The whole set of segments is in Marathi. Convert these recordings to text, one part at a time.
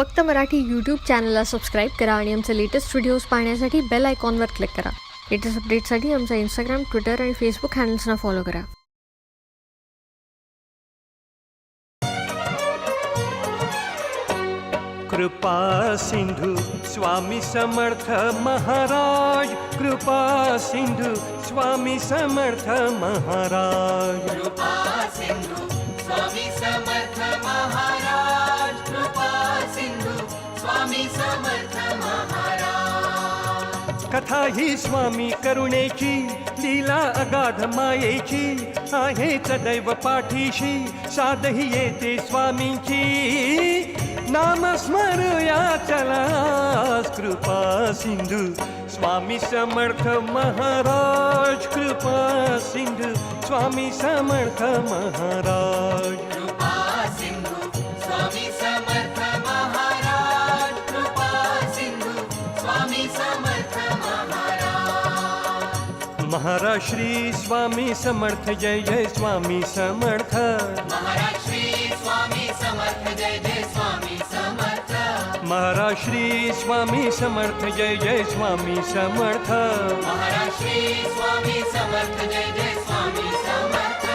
फक्त मराठी यूट्यूब चॅनलला सबस्क्राईब करा आणि आमचे लेटेस्ट व्हिडिओज पाहण्यासाठी बेल आयकॉनवर क्लिक करा. लेटेस्ट अपडेटसाठी आमचा इंस्टाग्राम ट्विटर आणि फेसबुक हँडल्सना फॉलो करा. कृपा सिंधू स्वामी समर्थ महाराज. कृपा सिंधू स्वामी समर्थ महाराज. कृपा सिंधू स्वामी समर्थ महाराज. कथा ही स्वामी करुणेची लीला अगाध मायेची आहे सदैव पाठीशी साधही येते स्वामींची. नाम स्मरूया चला कृपा सिंधू स्वामी समर्थ महाराज कृपा सिंधू स्वामी समर्थ महाराज. महाराज श्री स्वामी समर्थ जय जय स्वामी समर्थ. महाराज श्री स्वामी समर्थ जय जय स्वामी समर्थ. महाराज श्री स्वामी समर्थ जय जय स्वामी समर्थ. महाराज श्री स्वामी समर्थ जय जय स्वामी समर्थ.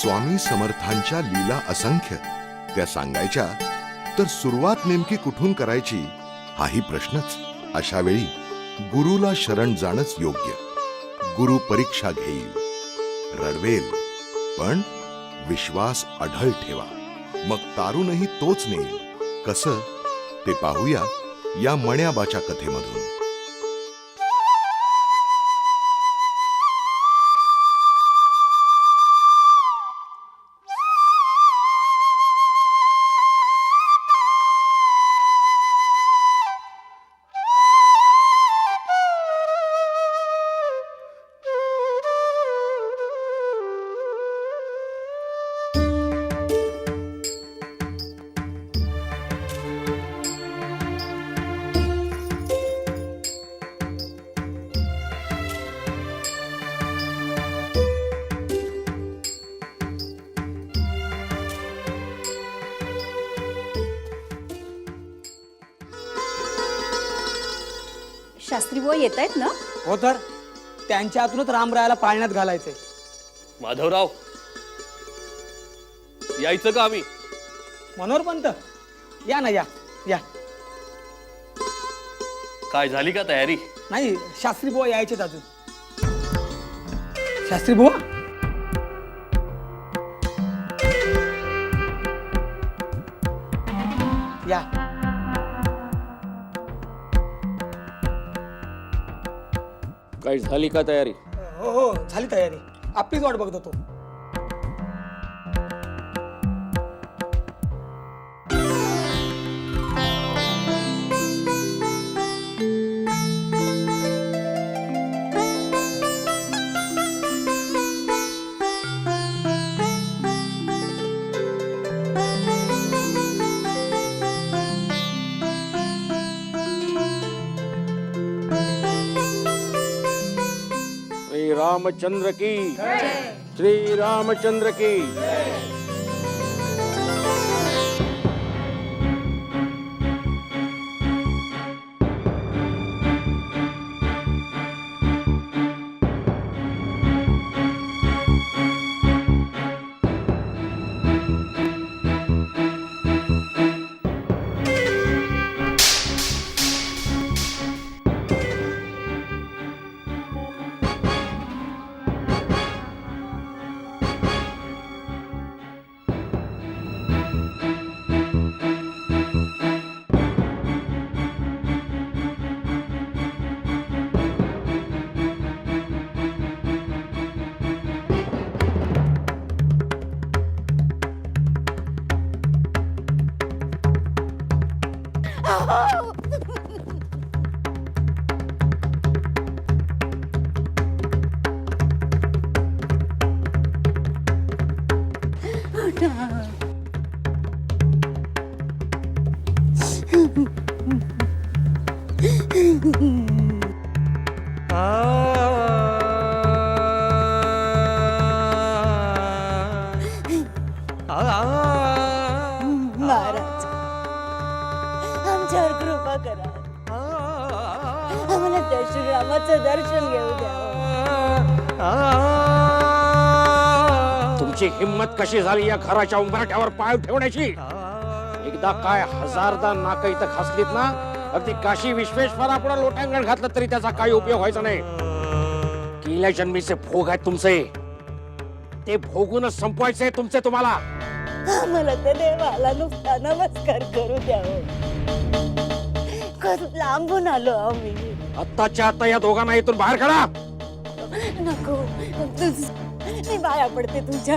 स्वामी समर्थांच्या लीला असंख्य. त्या सांगायच्या तर सुरुवात नेमकी कुठून करायची? हाही प्रश्नच. अशा वेळी गुरुला शरण जाणंच योग्य. गुरु परीक्षा घेईल. रडवेल पण विश्वास अढळ ठेवा. मग तारूनही तोच नेईल. कसं? ते पाहूया या मण्याबाच्या कथेमधून. बुवा येत आहेत ना? हो तर? त्यांच्या हातूनच रामरायाला पाळण्यात घालायचंय. माधवराव यायचं का आम्ही? मनोहर पंत या ना या या. काय झाली का तयारी? नाही शास्त्री बुवा यायचेत अजून. शास्त्री बुवा? झाली का तयारी? हो हो झाली तयारी. आपलीच वाट बघत होतो रामचंद्र की। श्री रामचंद्र की। तुमची हिंमत कशी झाली या घराच्या उंबरठ्यावर पाय ठेवण्याची? एकदा काय हजारदा नाक इथं खासलीत ना अगदी काशी विश्वेश्वरापुढे लोटांगण घातलं तरी त्याचा काही उपयोग व्हायचा नाही. गेल्या जन्मीचे भोग आहेत तुमचे. ते भोगूनच संपवायचे तुमचे तुम्हाला. देवाला नुसता नमस्कार करू द्या कसं लांबून आलो आम्ही. आत्ताच्या आता या दोघांना इथून बाहेर काढा. नको मी बाया पडते तुझ्या.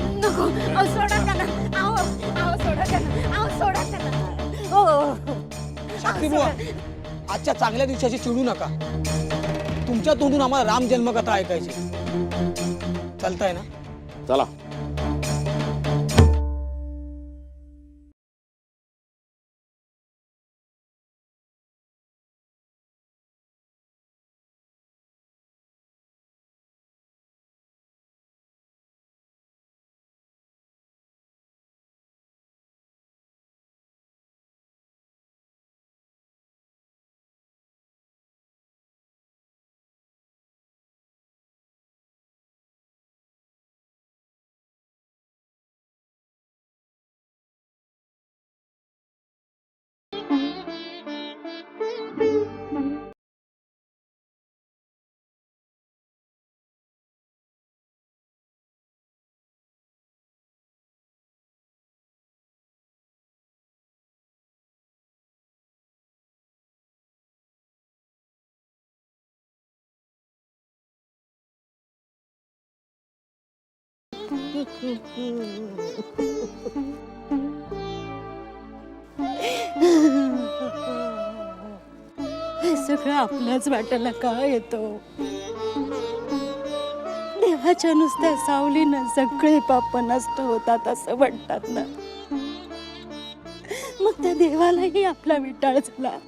नको अहो, सोडा त्यांना. अहो, अहो, सोडा त्यांना. अहो, सोडा त्यांना. हो शास्त्री बुवा आजच्या चांगल्या दिवसाची चिडू नका. तुमच्या तोंडून आम्हाला राम जन्मकथा ऐकायची. चालताय ना? चला. हे सगळं आपल्याच वाट्याला का येतो? देवाच्या नुसत्या सावलीनं सगळे पाप नष्ट होतात असं म्हणतात ना? मग त्या देवालाही आपला विटाळ झाला.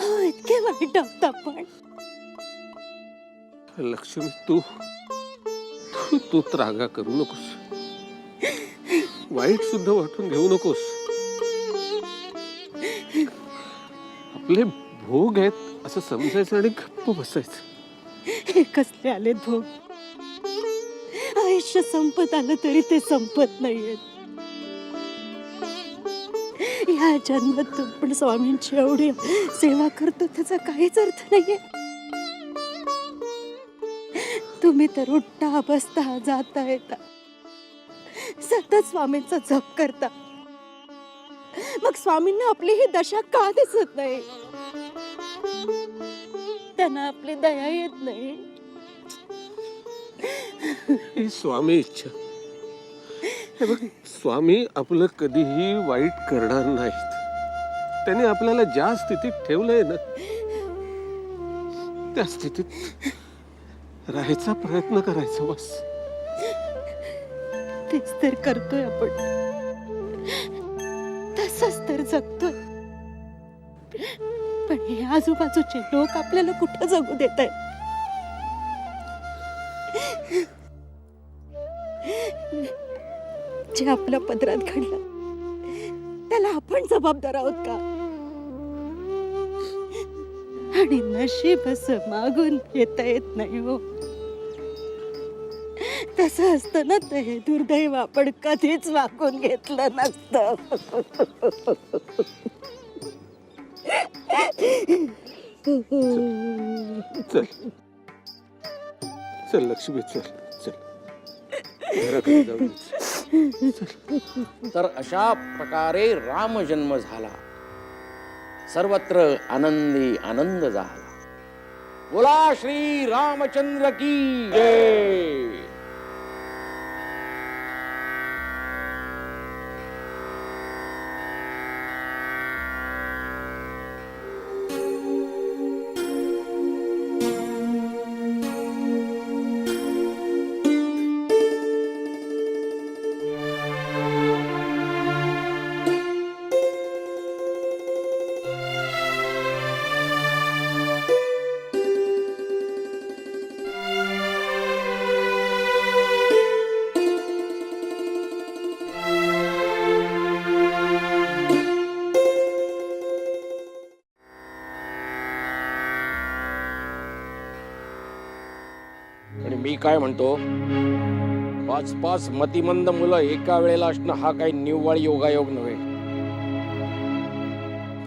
हो इतके वाईट आहोत आपण. लक्ष्मी तू तू त्रागा करू नकोस. वाईट सुद्धा वाटून घेऊ नकोस. आपले भोग आहेत असं समजायचं आणि गप्प बसायचं. हे कसले आले भोग? आयुष्य संपत आलं तरी ते संपत नाहीयेत. या जन्मात पण स्वामींची एवढी सेवा करतो त्याचा काहीच अर्थ नाहीये. तुम्ही तर उठता बसता जाता येता. सतत स्वामींचा जप करता. मग स्वामींना आपली ही दशा का दिसत नाही? त्यांना आपली दया येत नाही. ही स्वामी इच्छा. हे बघ स्वामी आपलं कधीही वाईट करणार नाहीत. त्यांनी आपल्याला ज्या स्थितीत ठेवलंय ना त्या स्थितीत राहायचा प्रयत्न करायचा बस. तेच तर करतोय आपण. तसंच तर जगतोय. पण हे आजूबाजूचे लोक आपल्याला कुठं जगू देत आहेत? जे आपल्या पदरात घडलं त्याला आपण जबाबदार आहोत का? आणि नशीब असं मागून येता येत नाही हो. तसं असतं ना ते हे दुर्दैव आपण कधीच वाकून घेतलं नसतं. चल. चल लक्ष्मी चल चल. तर अशा प्रकारे राम जन्म झाला. सर्वत्र आनंदी आनंद झाला. बोला श्री रामचंद्र की जय! काय म्हणतो? पाच पाच मतिमंद मुलं एका वेळेला असणं हा काही निव्वळ योगायोग नव्हे.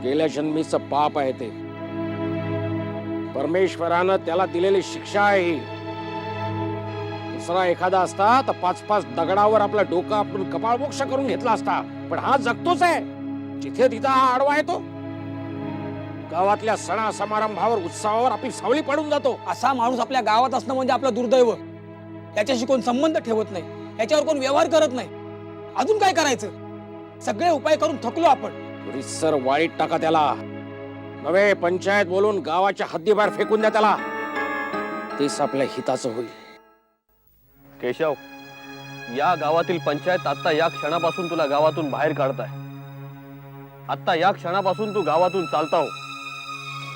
गेल्या जन्मीच पाप आहे ते. परमेश्वरानं त्याला दिलेली शिक्षा आहे ही. दुसरा एखादा असता तर पाच पाच दगडावर आपला डोकं आपण कपाळमोक्ष करून घेतला असता. पण हा जगतोच आहे. जिथे तिथं हा आडवा येतो. गावातल्या सणा समारंभावर उत्सवावर आपली सावली पडून जातो. असा माणूस आपल्या गावात असणं म्हणजे आपलं दुर्दैव. याच्याशी कोण संबंध ठेवत नाही याच्यावर कोण व्यवहार करत नाही. अजून काय करायचं? सगळे उपाय करून थकलो आपण. रिसर वाईट टाका त्याला. नवे पंचायत बोलून गावाच्या हद्दीबाहेर फेकून द्या त्याला. तेच आपल्या हिताचं होईल. केशव या गावातील पंचायत आता या क्षणापासून तुला गावातून बाहेर काढताय. आता या क्षणापासून तू गावातून चालताव.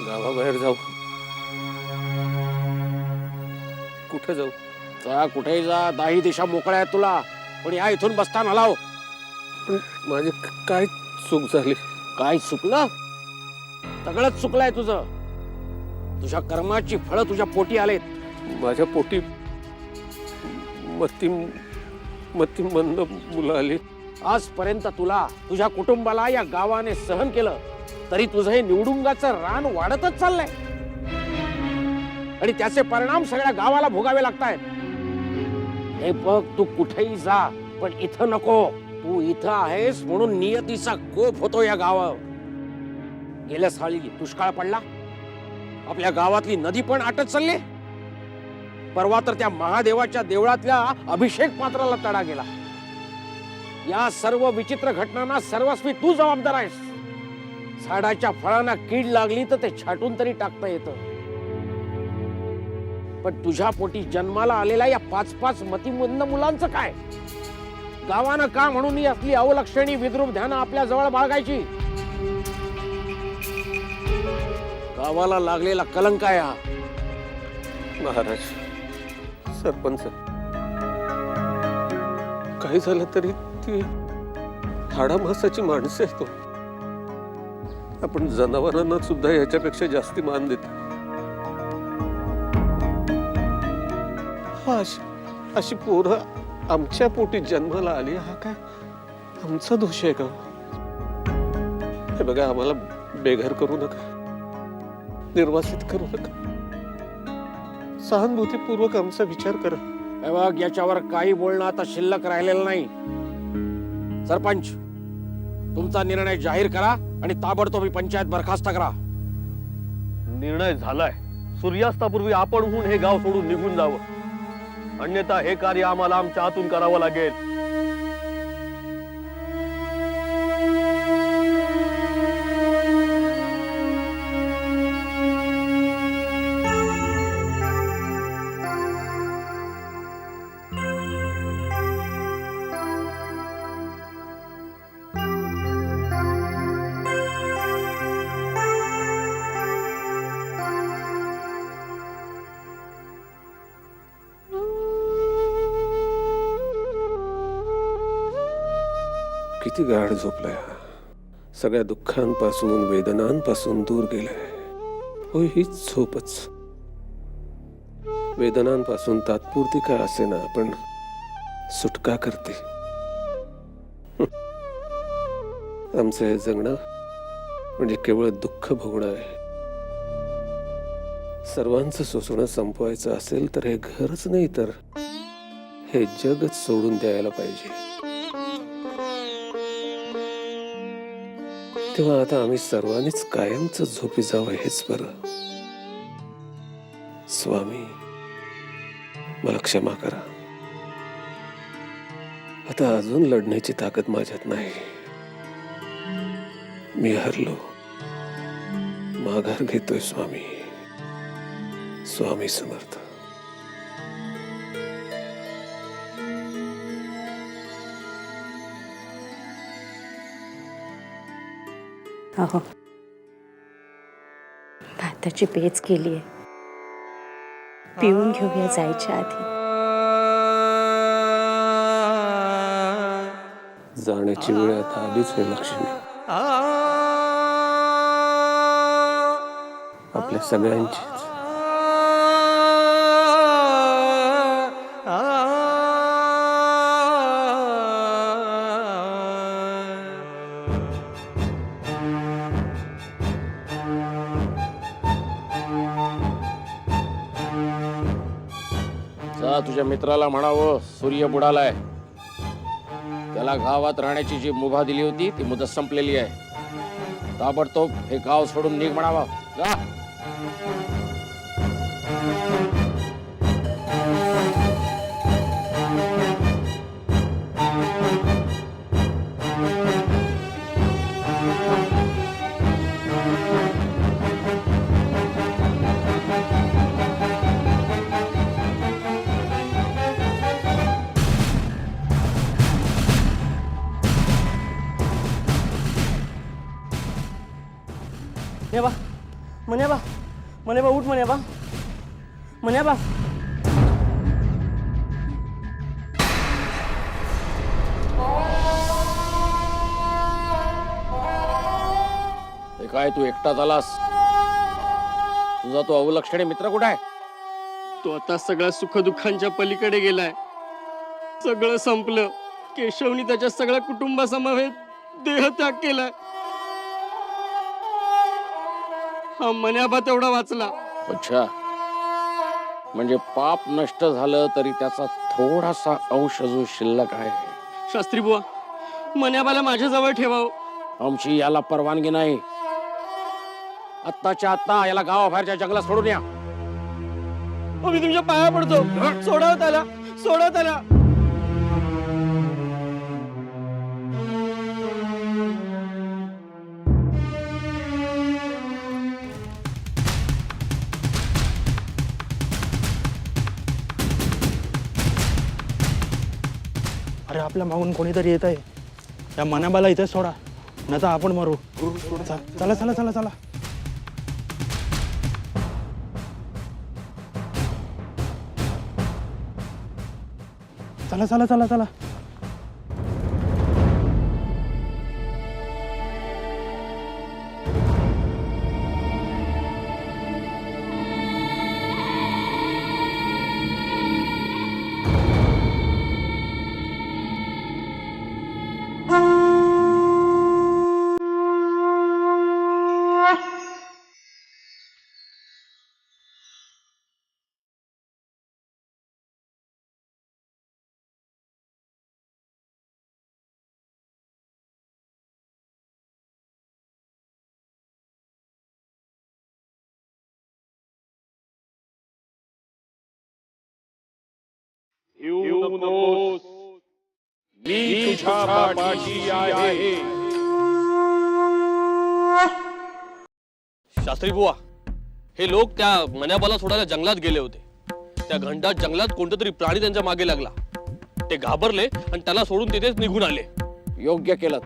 गावाबाहेर जाऊ. कुठे जाऊ? जा कुठेही जा दाही दिशा मोकळ्या आहेत तुला. पण या इथून बसताना हलाव पण माझी काय चूक झाली? काय चुकलं? सगळंच चुकलंय तुझं. तुझ्या कर्माची फळं तुझ्या पोटी आलेत. माझ्या पोटी मती मती मंद मुलं आली. आजपर्यंत तुला तुझ्या कुटुंबाला या गावाने सहन केलं तरी तुझं हे निवडुंगाचं रान वाढतच चाललंय. आणि त्याचे परिणाम सगळ्या गावाला भोगावे लागतायत. हे बघ तू कुठेही जा पण इथं नको. तू इथं आहेस म्हणून नियतीचा कोप होतो या गावावर. गेल्या साली दुष्काळ पडला. आपल्या गावातली नदी पण आटत चालली. परवा तर त्या महादेवाच्या देवळातल्या अभिषेक पात्राला तडा गेला. या सर्व विचित्र घटनांना सर्वस्वी तू जबाबदार आहेस. झाडाच्या फळांना कीड लागली तर ते छाटून तरी टाकता येतं. पण तुझ्या पोटी जन्माला आलेल्या या पाच पाच मतिमंद मुलांचं काय? गावानं का म्हणून ही असली अवलक्षणी विद्रूप ध्यान आपल्या जवळ बाळगायची? गावाला लागलेला कलंक आहे हा. महाराज सरपंच. काही झालं तरी ती हाडामासाची माणसं आहे तो हो. आपण जनावरांना सुद्धा याच्यापेक्षा जास्ती मान देतो. अशी अशी पोरं आमच्या पोटी जन्माला आली. हा काय? आमचा दोष आहे का? हे बघा आम्हाला बेघर करू नका. निर्वासित करू नका. सहानुभूतीपूर्वक आमचा विचार करा. हे बघ याच्यावर काही बोलणं आता शिल्लक राहिलेलं नाही. सरपंच तुमचा निर्णय जाहीर करा आणि ताबडतोब ही पंचायत बरखास्त करा. निर्णय झालाय. सूर्यास्तापूर्वी आपणहून हे गाव सोडून निघून जावं. अन्यथा हे कार्य आम्हाला आमच्या हातून करावं लागेल. किती गाढ झोपलाय हा? सगळ्या दुःखांपासून वेदनांपासून दूर गेलाय. होय हीच झोपच. वेदनांपासून तात्पुरती का असेना पण सुटका करते. आमचं हे जगणं म्हणजे केवळ दुःख भोगणं आहे. सर्वांचं सोसणं संपवायचं असेल तर हे घरच नाही तर हे जगच सोडून द्यायला पाहिजे. तेव्हा आता आम्ही सर्वांनीच कायमच झोपी जावं हेच बरं. स्वामी मला क्षमा करा. आता अजून लढण्याची ताकद माझ्यात नाही. मी हरलो. माघार घेतोय स्वामी. स्वामी समर्थ. अहो भाताची पेच केली आहे पिऊन घेऊया जायच्या आधी. जाण्याची वेळ आता आलीच आहे लक्ष्मी. आपल्या सगळ्यांचीच. जा मित्राला म्हणावं सूर्य बुडालाय. त्याला गावात राहण्याची जी मुभा दिली होती ती मुदत संपलेली आहे. ताबडतोब हे गाव सोडून निघ म्हणावा. जा. म्हणे बा उठ म्हणे बा. म्हणे बा. हे काय तू एकटाच आलास तुझा तो अवलक्षणी मित्र कुठे आहे? तो आता सगळ्या सुखदुःखांच्या पलीकडे गेलाय. सगळं संपलं. केशवनी त्याच्या सगळ्या कुटुंबासमवेत देहत्याग केलाय. मन्याबा तेवढा वाचला. अच्छा. म्हणजे पाप नष्ट झालं तरी त्याचा थोडासा अंश जो शिल्लक आहे. शास्त्री बुवा मन्याबाला माझ्याजवळ ठेवावं. आमची याला परवानगी नाही. आत्ताच्या आत्ता याला गावाबाहेरच्या जंगलात सोडून या. मी तुमच्या पाया पडतो. सोडव त्याला सोडव त्याला अरे आपल्या मागून कोणीतरी येत आहे. या मनाबाला इथेच सोडा. न तर आपण मरू. चा- चला चला चला चला. चला चला चला चला. मी तुझ्या पाठी आहे. शास्त्री बुवा हे लोक त्या मन्याबाला सोडायला जंगलात गेले होते. त्या घंटात जंगलात कोणता तरी प्राणी त्यांच्या मागे लागला. ते घाबरले आणि त्याला सोडून तिथेच निघून आले. योग्य केलं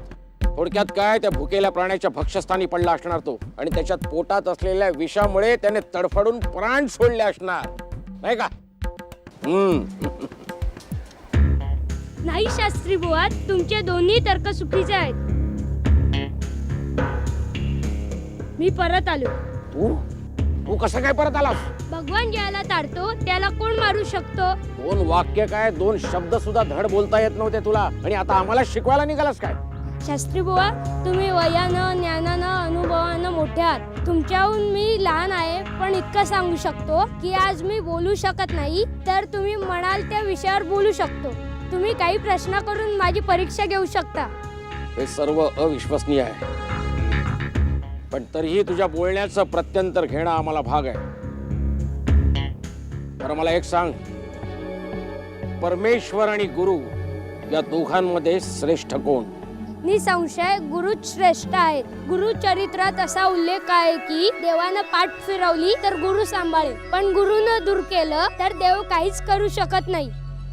थोडक्यात काय त्या भुकेल्या प्राण्याच्या भक्षस्थानी पडला असणार तो आणि त्याच्यात पोटात असलेल्या विषामुळे त्याने तडफडून प्राण सोडले असणार. नाही का? हम्म. नाही शास्त्री बुवा तुमचे दोन्ही तर्क चुकीचे आहेत. मी परत आलो. तू? तू कसं काय परत आलास? भगवान ज्याला ताडतो त्याला कोण मारू शकतो? दोन वाक्य काय दोन शब्द सुद्धा धड बोलता येत नव्हते तुला. आणि आता आम्हाला शिकवायला निघालास काय? शास्त्री बुवा तुम्ही वयानं ज्ञानानं अनुभवानं मोठे आहात. तुमच्याहून मी लहान आहे पण इतकं सांगू शकतो की आज मी बोलू शकत नाही तर तुम्ही म्हणाल त्या विषयावर बोलू शकतो. तुम्ही काही प्रश्न करून माझी परीक्षा घेऊ शकता. हे सर्व अविश्वसनीय आहे. पण तरीही तुझ्या बोलण्याचं प्रत्यंतर घेणं आम्हाला भाग आहे. तर मला एक सांग. परमेश्वर आणि गुरु या दोघांमध्ये श्रेष्ठ कोण? निसंशय गुरुच श्रेष्ठ आहेत गुरु चरित्रात असा उल्लेख आहे की देवानं पाठ फिरवली तर गुरु सांभाळेल. पण गुरुनं दूर केलं तर देव काहीच करू शकत नाही.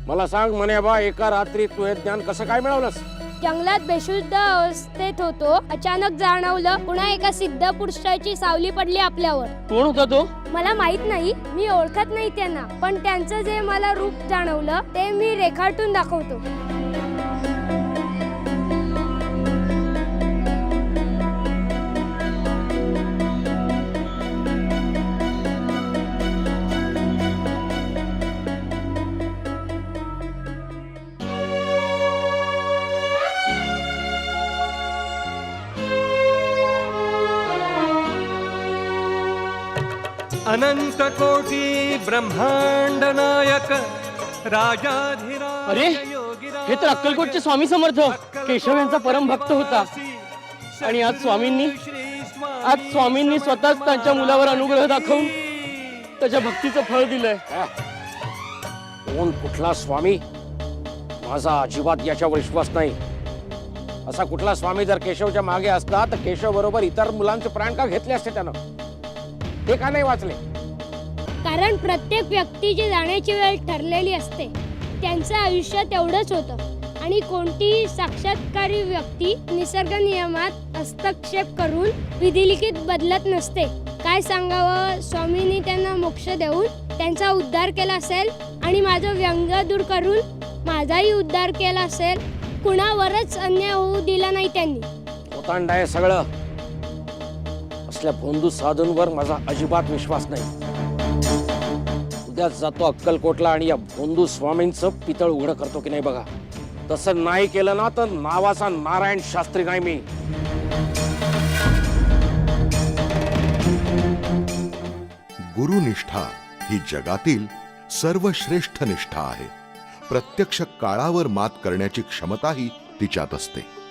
मला सांग म्हणे बा एका रात्री तू हे ज्ञान कसं काय मिळवलंस? जंगलात बेशुद्ध अवस्थेत होतो. अचानक जाणवलं पुन्हा एका सिद्ध पुरुषाची सावली पडली आपल्यावर. कोण होता तो? मला माहीत नाही मी ओळखत नाही त्यांना. पण त्यांचं जे मला रूप जाणवलं ते मी रेखाटून दाखवतो. अनंत कोटी ब्रह्मांड नायक राजाधिराज अरे, योगीराज हे तर अक्कलकोटचे स्वामी समर्थ केशव यांचा परम भक्त होता. आणि आज स्वामींनी आज स्वामींनी स्वतःच त्यांच्या मुलावर अनुग्रह दाखवून त्याच्या भक्तीचं फळ दिलंय. कोण कुठला स्वामी? माझा अजिबात याच्यावर विश्वास नाही. असा कुठला स्वामी जर केशवच्या मागे असता तर केशव बरोबर इतर मुलांचे प्राण का घेतले असते त्यानं? ते का नाही वाचले? कारण प्रत्येक व्यक्तीची जाण्याची वेळ ठरलेली असते त्यांचं आयुष्य तेवढंच होतं. आणि कोणतीही साक्षात्कारी व्यक्ती निसर्ग नियमात हस्तक्षेप करून विधिलिखित बदलत नसते. काय सांगावं? स्वामींनी त्यांना मोक्ष देऊन त्यांचा उद्धार केला असेल आणि माझं व्यंग दूर करून माझाही उद्धार केला असेल कुणावरच अन्याय होऊ दिला नाही त्यांनी. आहे सगळं. असल्या भोंदू साधूंवर माझा अजिबात विश्वास नाही. उद्या जातो अक्कलकोटला आणि या भोंदू स्वामींचं पितळ उघडं करतो की नाही बघा. तसं नाही केलं ना तर नावाचा नारायण शास्त्री नाही मी. गुरुनिष्ठा ही जगातील सर्वश्रेष्ठ निष्ठा आहे. प्रत्यक्ष काळावर मात करण्याची क्षमताही तिच्यात असते.